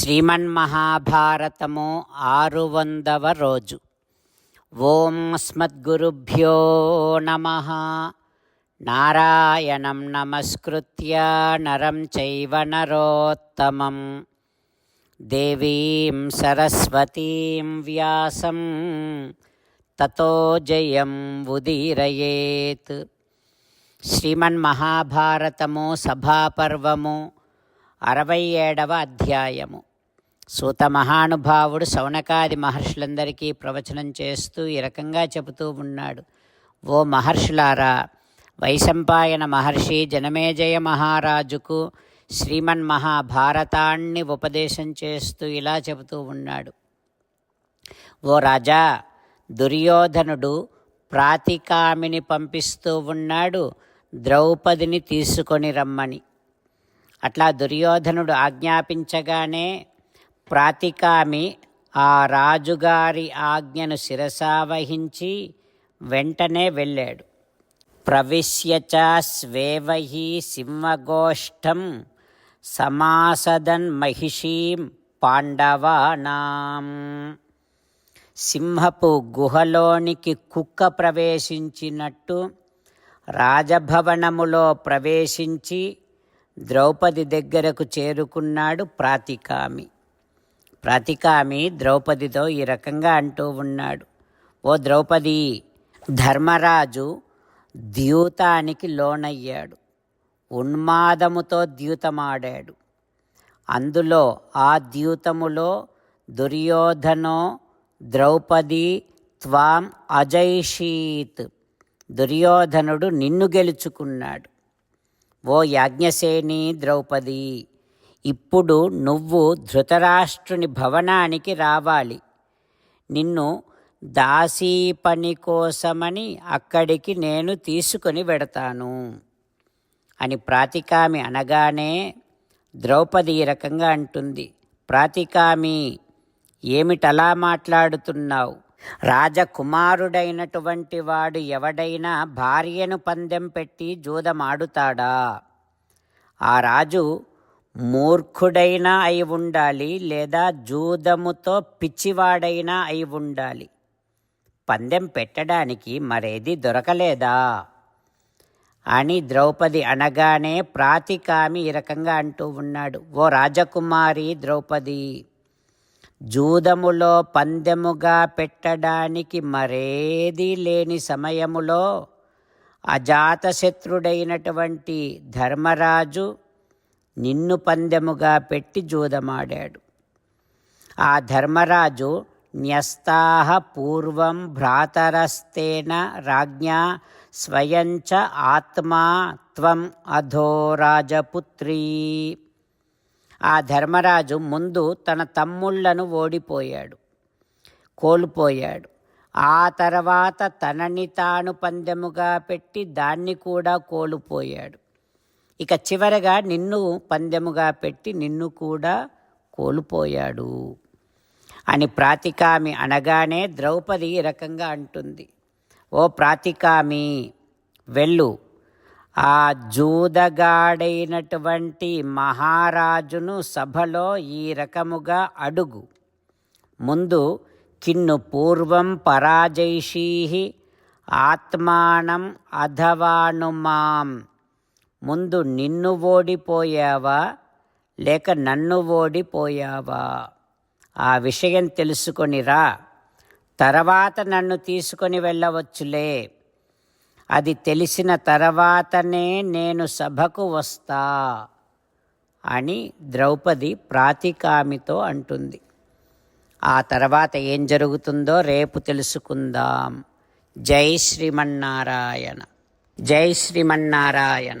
శ్రీమన్మహాభారతము ఆరు వందవ రోజు. ఓం స్మద్గురుభ్యో నమ. నారాయణం నమస్కృత్య నరం చైవ నరోత్తమం. దేవీం సరస్వతీం వ్యాసం. తతో జయం ఉదీరయేత్. శ్రీమన్మహాభారతము సభాపర్వము అరవై ఏడవ అధ్యాయము. సూత మహానుభావుడు సౌనకాది మహర్షులందరికీ ప్రవచనం చేస్తూ ఈ రకంగా చెబుతూ ఉన్నాడు. ఓ మహర్షులారా వైశంపాయన మహర్షి జనమేజయ మహారాజుకు శ్రీమన్ మహాభారతాన్ని ఉపదేశం చేస్తూ ఇలా చెబుతూ ఉన్నాడు. ఓ రాజా దుర్యోధనుడు ప్రాతికామిని పంపిస్తూ ఉన్నాడు ద్రౌపదిని తీసుకొని రమ్మని. అట్లా దుర్యోధనుడు ఆజ్ఞాపించగానే ప్రాతికామి ఆ రాజుగారి ఆజ్ఞను శిరసావహించి వెంటనే వెళ్ళాడు. ప్రవిశ్య స్వేవహి సింహగోష్ఠం సమాసదన్ మహిషీం పాండవానాం. సింహపు గుహలోనికి కుక్క ప్రవేశించినట్టు రాజభవనములో ప్రవేశించి ద్రౌపది దగ్గరకు చేరుకున్నాడు ప్రాతికామి. ప్రతికామి ద్రౌపదితో ఈ రకంగా అంటూ ఉన్నాడు. ఓ ద్రౌపది ధర్మరాజు ద్యూతానికి లోనయ్యాడు. ఉన్మాదముతో ద్యూతమాడాడు. అందులో ఆ ద్యూతములో దుర్యోధనో ద్రౌపది త్వాం అజైషీత్. దుర్యోధనుడు నిన్ను గెలుచుకున్నాడు. ఓ యాజ్ఞసేని ద్రౌపది ఇప్పుడు నువ్వు ధృతరాష్ట్రుని భవనానికి రావాలి. నిన్ను దాసీ పని కోసమని అక్కడికి నేను తీసుకొని వెడతాను. అని ప్రాతికామి అనగానే ద్రౌపది ఈ రకంగా అంటుంది. ప్రాతికామి ఏమిటలా మాట్లాడుతున్నావు? రాజకుమారుడైనటువంటి వాడు ఎవడైనా భార్యను పందెం పెట్టి జూదమాడుతాడా? ఆ రాజు మూర్ఖుడైనా అయి ఉండాలి లేదా జూదముతో పిచ్చివాడైనా అయి ఉండాలి. పందెం పెట్టడానికి మరేది దొరకలేదా? అని ద్రౌపది అనగానే ప్రాతికామి ఈ రకంగా అంటూ ఉన్నాడు. ఓ రాజకుమారి ద్రౌపది జూదములో పందెముగా పెట్టడానికి మరేది లేని సమయములో అజాతశత్రుడైనటువంటి ధర్మరాజు నిన్ను పందెముగా పెట్టి జూదమాడాడు. ఆ ధర్మరాజు న్యస్తాహ పూర్వం భ్రాతరస్తేన రాజ్ఞా స్వయంచ ఆత్మా త్వం అధో రాజపుత్రీ. ఆ ధర్మరాజు ముందు తన తమ్ముళ్ళను ఓడిపోయాడు కోల్పోయాడు. ఆ తర్వాత తనని తాను పందెముగా పెట్టి దాన్ని కూడా కోల్పోయాడు. ఇక చివరగా నిన్ను పందెముగా పెట్టి నిన్ను కూడా కోల్పోయాడు అని ప్రాతికామి అనగానే ద్రౌపది ఈ రకంగా అంటుంది. ఓ ప్రాతికామి వెళ్ళు. ఆ జూదగాడైనటువంటి మహారాజును సభలో ఈ రకముగా అడుగు. ముందు కిన్ను పూర్వం పరాజైషీ ఆత్మానం అధవానుమాం. ముందు నిన్ను ఓడిపోయావా? లేక నన్ను ఓడిపోయావా? ఆ విషయం తెలుసుకొనిరా తర్వాత నన్ను తీసుకొని వెళ్ళవచ్చులే. అది తెలిసిన తర్వాతనే నేను సభకు వస్తా అని ద్రౌపది ప్రాతికామితో అంటుంది. ఆ తర్వాత ఏం జరుగుతుందో రేపు తెలుసుకుందాం. జై శ్రీమన్నారాయణ. జై శ్రీమన్నారాయణ.